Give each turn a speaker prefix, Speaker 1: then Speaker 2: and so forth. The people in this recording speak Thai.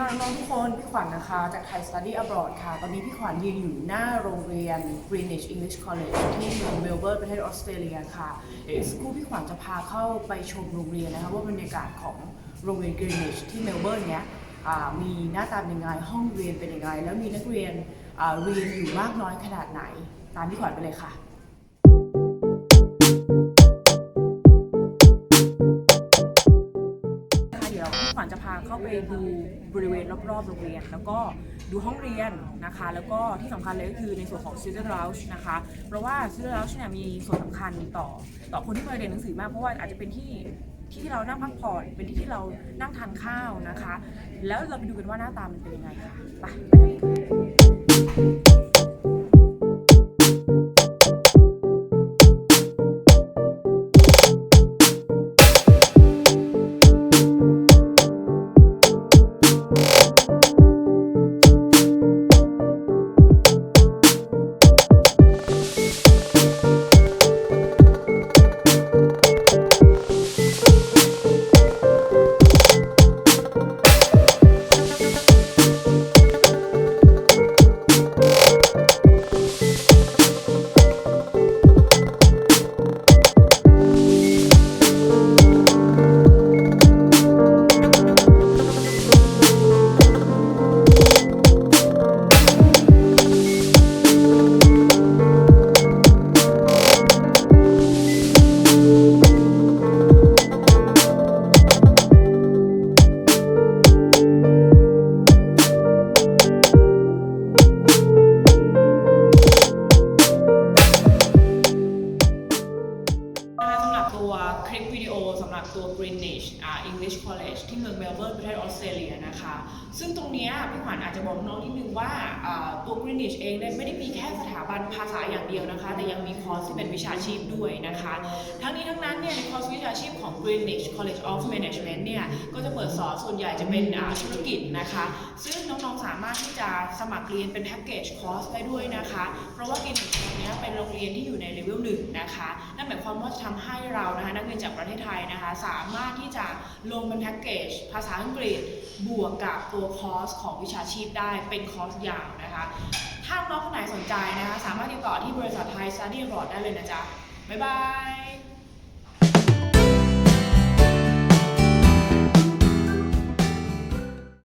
Speaker 1: มาทุกคน พี่ขวัญนะคะ จากไทย Study Abroad ค่ะ ตอนนี้พี่ขวัญยืนอยู่หน้าโรงเรียน Greenwich English College ที่เมืองเมลเบิร์นประเทศออสเตรเลียค่ะ เดี๋ยวอีกสักครู่พี่ขวัญจะพาเข้าไปชมโรงเรียนนะคะ ว่าบรรยากาศของโรงเรียน Greenwich ที่เมลเบิร์นเนี้ยอ่ามีหน้าตาเป็นยังไง ห้องเรียนเป็นยังไง แล้วมีนักเรียนอ่าเรียนอยู่มากน้อยขนาดไหน ตามพี่ขวัญไปเลยค่ะนะ เข้าไปดูบริเวณรอบๆโรงเรียน แล้วก็ดูห้องเรียนนะคะ แล้วก็ที่สำคัญเลยก็คือในส่วนของ student lounge นะคะ เพราะว่า student lounge เนี่ยมีส่วนสำคัญต่อต่อคนที่มาเรียนหนังสือมากเพราะว่าอาจจะเป็นที่ที่ที่เรานั่งพักผ่อนเป็นที่ที่เรานั่งทานข้าวนะคะ แล้วเราไปดูกันว่าหน้าตามันเป็นยังไงค่ะไป คลิปวิดีโอสำหรับตัว Greenwich English College ที่เมืองเมลเบิร์นประเทศออสเตรเลียนะคะ ซึ่งตรงนี้พี่ขวัญอาจจะบอกน้องนิดนึงว่าตัว Greenwich เองเนี่ยไม่ได้มีแค่สถาบันภาษาอย่างเดียวนะคะ แต่ยังมีคอร์สที่เป็นวิชาชีพด้วยนะคะ ทั้งนี้ทั้งนั้นเนี่ยในคอร์สวิชาชีพของ Greenwich College of Management เนี่ยก็จะเปิดสอนส่วนใหญ่จะเป็นธุรกิจนะคะ ซึ่งน้องๆสามารถที่จะสมัครเรียนเป็นแพ็กเกจคอร์สได้ด้วยนะคะ เพราะว่า Greenwich ตรงเนี้ยเป็นโรงเรียนที่อยู่ในเลเวลหนึ่งนะคะนั่นหมายความว่าจะทำให้เรานะคะนักรียนจากประเทศไทยนะคะ สามารถที่จะลงเป็นแพ็กเกจภาษาอังกฤษบวกกับตัวคอร์สของวิชาชีพได้เป็นคอร์สยาวนะคะ ถ้าน้องคนไหนสนใจนะคะ สามารถติดต่อที่บริษัทไทย Study Abroad ได้เลยนะจ๊ะ บ๊ายบาย